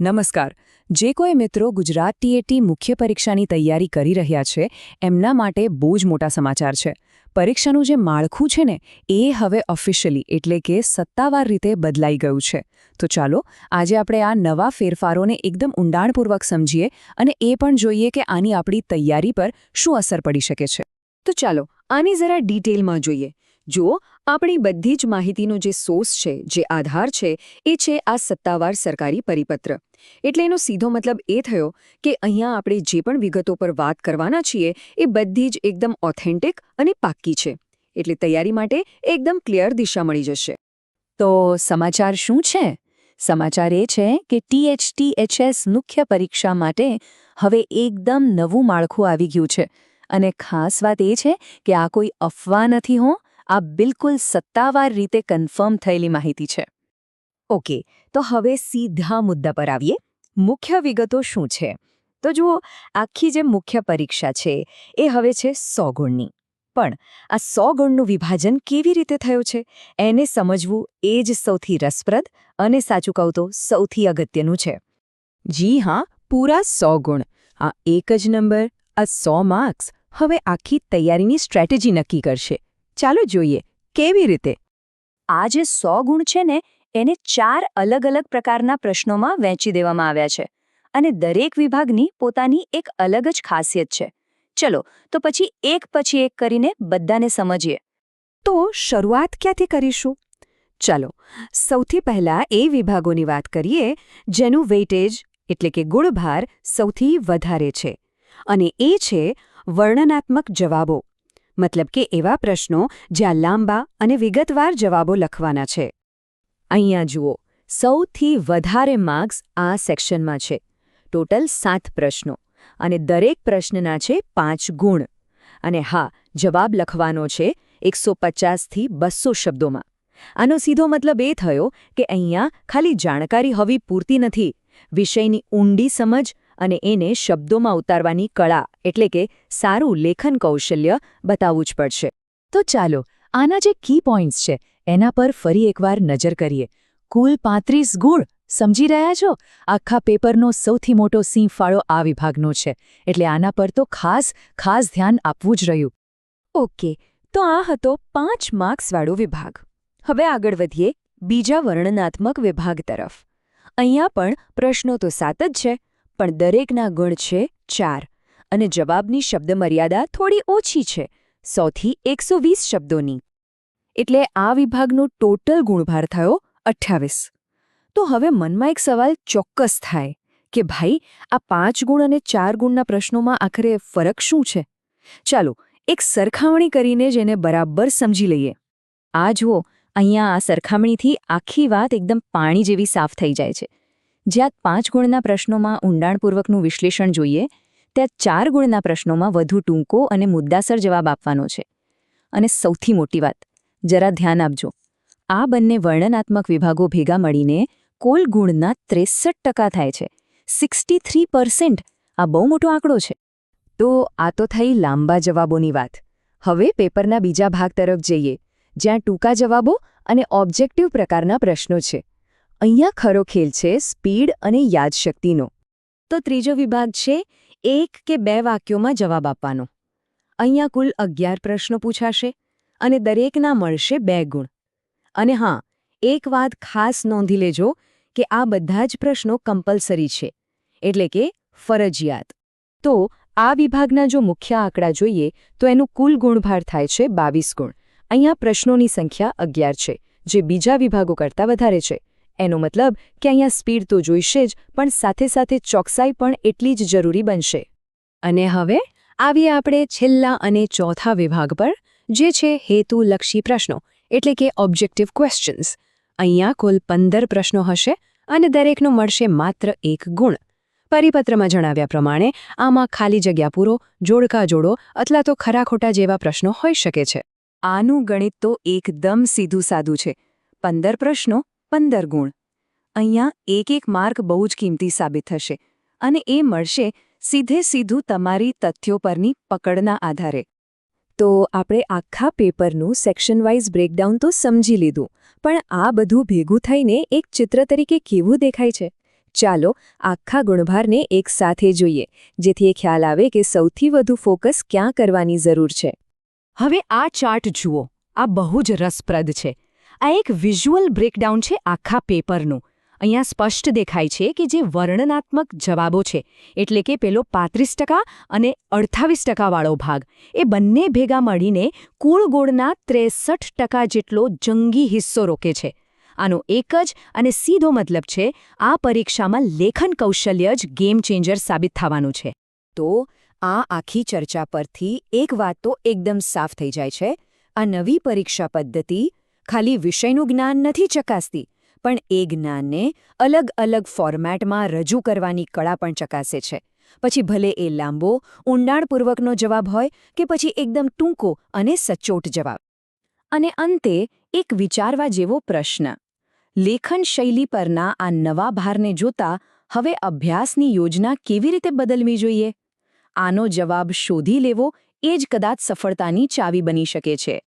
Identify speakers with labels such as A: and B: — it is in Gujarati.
A: નમસ્કાર. જે કોઈ મિત્રો ગુજરાત ટીએટી મુખ્ય પરીક્ષાની તૈયારી કરી રહ્યા છે, એમના માટે બહુ જ મોટા સમાચાર છે. પરીક્ષાનું જે માળખું છે ને, એ હવે ઓફિશિયલી એટલે કે સત્તાવાર રીતે બદલાઈ ગયું છે. તો ચાલો, આજે આપણે આ નવા ફેરફારોને એકદમ ઊંડાણપૂર્વક સમજીએ અને એ પણ જોઈએ કે આની આપણી તૈયારી પર શું અસર પડી શકે છે.
B: તો ચાલો, આની જરા ડિટેલમાં જોઈએ. જુઓ, આપણી બધી જ માહિતીનો જે સોર્સ છે, જે આધાર છે, એ છે આ સત્તાવાર સરકારી પરિપત્ર. એટલે એનો સીધો મતલબ એ થયો કે અહીંયા આપણે જે પણ વિગતો પર વાત કરવાના છીએ, એ બધી જ એકદમ ઓથેન્ટિક અને પાક્કી છે. એટલે તૈયારી માટે એકદમ ક્લિયર દિશા મળી જશે.
A: તો સમાચાર શું છે? સમાચાર એ છે કે ટીએચટીએચએસ મુખ્ય પરીક્ષા માટે હવે એકદમ નવું માળખું આવી ગયું છે. અને ખાસ વાત એ છે કે આ કોઈ અફવા નથી હો આ બિલકુલ સત્તાવાર રીતે કન્ફર્મ થયેલી માહિતી છે.
B: ઓકે, તો હવે સીધા મુદ્દા પર આવીએ. મુખ્ય વિગતો શું છે? તો જુઓ, આખી જે મુખ્ય પરીક્ષા છે, એ હવે છે સો ગુણની. પણ આ સો ગુણનું વિભાજન કેવી રીતે થયું છે? એને સમજવું એ જ સૌથી રસપ્રદ અને સાચું કહું તો સૌથી અગત્યનું છે.
A: જી હા, પૂરા સો ગુણ. આ એક જ નંબર, આ સો માર્ક્સ. હવે આખી તૈયારીની સ્ટ્રેટેજી નક્કી કરશે. ચાલો જોઈએ કેવી રીતે?
B: આ જે સો ગુણ છે ને એને ચાર અલગ અલગ પ્રકારના પ્રશ્નોમાં વહેંચી દેવામાં આવ્યા છે. અને દરેક વિભાગની પોતાની એક અલગ જ ખાસિયત છે. ચલો તો પછી એક પછી એક કરીને બધાને સમજીએ. તો શરૂઆત ક્યાંથી કરીશું? ચાલો સૌથી પહેલા એ વિભાગોની વાત કરીએ જેનું વેઇટેજ એટલે કે ગુણભાર સૌથી વધારે છે. અને એ છે વર્ણનાત્મક જવાબો. મતલબ કે એવા પ્રશ્નો જ્યાં લાંબા અને વિગતવાર જવાબો લખવાના છે. અહીંયા જુઓ, સૌથી વધારે માર્ક્સ આ સેક્શનમાં છે. ટોટલ સાત પ્રશ્નો અને દરેક પ્રશ્નના છે પાંચ ગુણ. અને હા, જવાબ લખવાનો છે એકસો પચાસથી બસો શબ્દોમાં. આનો સીધો મતલબ એ થયો કે અહીંયા ખાલી જાણકારી હોવી પૂરતી નથી. વિષયની ઊંડી સમજ અને એને શબ્દોમાં ઉતારવાની કળા, એટલે કે સારું લેખન કૌશલ્ય બતાવવું જ પડશે.
A: તો ચાલો, આના જે કી પોઈન્ટ્સ છે, એના પર ફરી એકવાર નજર કરીએ. કુલ પાંત્રીસ ગુણ, સમજી રહ્યા છો? આખા પેપરનો સૌથી મોટો સિંહ ફાળો આ વિભાગનો છે, એટલે આના પર તો ખાસ ખાસ ધ્યાન આપવું જ રહ્યું.
B: ઓકે, તો આ હતો પાંચ માર્ક્સવાળો વિભાગ. હવે આગળ વધીએ બીજા વર્ણનાત્મક વિભાગ તરફ. અહીંયા પણ પ્રશ્નો તો સાત જ છે. પણ દરેકના ગુણ છે ચાર અને જવાબની શબ્દમર્યાદા થોડી ઓછી છે સોથી એકસો વીસ શબ્દોની. એટલે આ વિભાગનો ટોટલ ગુણભાર થયો અઠ્યાવીસ તો હવે મનમાં એક સવાલ ચોક્કસ થાય કે ભાઈ, આ પાંચ ગુણ અને ચાર ગુણના પ્રશ્નોમાં આખરે ફરક શું છે? ચાલો એક સરખામણી કરીને જ એને બરાબર સમજી લઈએ. આ જુઓ, અહીંયા આ સરખામણીથી આખી વાત એકદમ પાણી જેવી સાફ થઈ જાય છે. જ્યાં પાંચ ગુણના પ્રશ્નોમાં ઊંડાણપૂર્વકનું વિશ્લેષણ જોઈએ, ત્યાં ચાર ગુણના પ્રશ્નોમાં વધુ ટૂંકો અને મુદ્દાસર જવાબ આપવાનો છે. અને સૌથી મોટી વાત, જરા ધ્યાન આપજો. આ બંને વર્ણનાત્મક વિભાગો ભેગા મળીને કુલ ગુણના ત્રેસઠ ટકા થાય છે. સિક્સટી થ્રી પર્સન્ટ આ બહુ મોટો આંકડો છે. તો આ તો થઈ લાંબા જવાબોની વાત. હવે પેપરના બીજા ભાગ તરફ જઈએ, જ્યાં ટૂંકા જવાબો અને ઓબ્જેક્ટિવ પ્રકારના પ્રશ્નો છે. અહીંયા ખરો ખેલ છે સ્પીડ અને યાદશક્તિનો. તો ત્રીજો વિભાગ છે એક કે બે વાક્યોમાં જવાબ આપવાનો. અહીંયા કુલ અગિયાર પ્રશ્નો પૂછાશે અને દરેકના મળશે બે ગુણ. અને હા, એક વાત ખાસ નોંધી લેજો કે આ બધા જ પ્રશ્નો કમ્પલસરી છે, એટલે કે ફરજિયાત. તો આ વિભાગના જો મુખ્ય આંકડા જોઈએ, તો એનું કુલ ગુણભાર થાય છે બાવીસ ગુણ. અહીંયા પ્રશ્નોની સંખ્યા અગિયાર છે, જે બીજા વિભાગો કરતાં વધારે છે. એનો મતલબ કે અહીંયા સ્પીડ તો જોઈશે જ, પણ સાથે સાથે ચોકસાઈ પણ એટલી જ જરૂરી બનશે. અને હવે, આવીએ આપણે છેલ્લા અને ચોથા વિભાગ પર, જે છે હેતુલક્ષી પ્રશ્નો, એટલે કે ઓબ્જેક્ટિવ ક્વેશ્ચન્સ. અહીંયા કુલ પંદર પ્રશ્નો હશે અને દરેકનો મળશે માત્ર એક ગુણ. પરિપત્રમાં જણાવ્યા પ્રમાણે, આમાં ખાલી જગ્યા પૂરો, જોડકા જોડો, અથવા તો ખરા ખોટા જેવા પ્રશ્નો હોઈ શકે છે. આનું ગણિત તો એકદમ સીધું સાદું છે. પંદર પ્રશ્નો પંદર ગુણ. અહીંયા એક એક માર્ક બહુ જ કિંમતી સાબિત થશે અને એ મળશે સીધે સીધું તમારી તથ્યો પરની પકડના આધારે. તો આપણે આખા પેપરનું સેક્શન વાઇઝ બ્રેકડાઉન તો સમજી લીધું, પણ આ બધું ભેગું થઈને એક ચિત્ર તરીકે કેવું દેખાય છે? ચાલો આખા ગુણભારને એક સાથે જોઈએ, જેથી એ ખ્યાલ આવે કે સૌથી વધુ ફોકસ ક્યાં કરવાની જરૂર છે.
A: હવે આ ચાર્ટ જુઓ, આ બહુ જ રસપ્રદ છે. આ એક વિઝ્યુઅલ બ્રેકડાઉન છે આખા પેપરનું અહીંયા સ્પષ્ટ દેખાય છે કે જે વર્ણનાત્મક જવાબો છે, એટલે કે પેલો પાંત્રીસ અને અડતાવીસ ટકાવાળો ભાગ. એ બંને ભેગા મળીને કુળ ગોળના ત્રેસઠ જેટલો જંગી હિસ્સો રોકે છે. આનો એક જ અને સીધો મતલબ છે, આ પરીક્ષામાં લેખન કૌશલ્ય જ ગેમ ચેન્જર સાબિત થવાનું છે.
B: તો આ આખી ચર્ચા પરથી એક વાત તો એકદમ સાફ થઈ જાય છે, આ નવી પરીક્ષા પદ્ધતિ ખાલી વિષયનું જ્ઞાન નથી ચકાસતી, પણ એ જ્ઞાનને અલગ અલગ ફોર્મેટમાં રજૂ કરવાની કળા પણ ચકાસે છે. પછી ભલે એ લાંબો, ઊંડાણપૂર્વકનો જવાબ હોય કે પછી એકદમ ટૂંકો અને સચોટ જવાબ. અને અંતે એક વિચારવા જેવો પ્રશ્ન. લેખન શૈલી પરના આ નવા ભારને જોતા હવે અભ્યાસની યોજના કેવી રીતે બદલવી જોઈએ? આનો જવાબ શોધી લેવો એ જ કદાચ સફળતાની ચાવી બની શકે છે.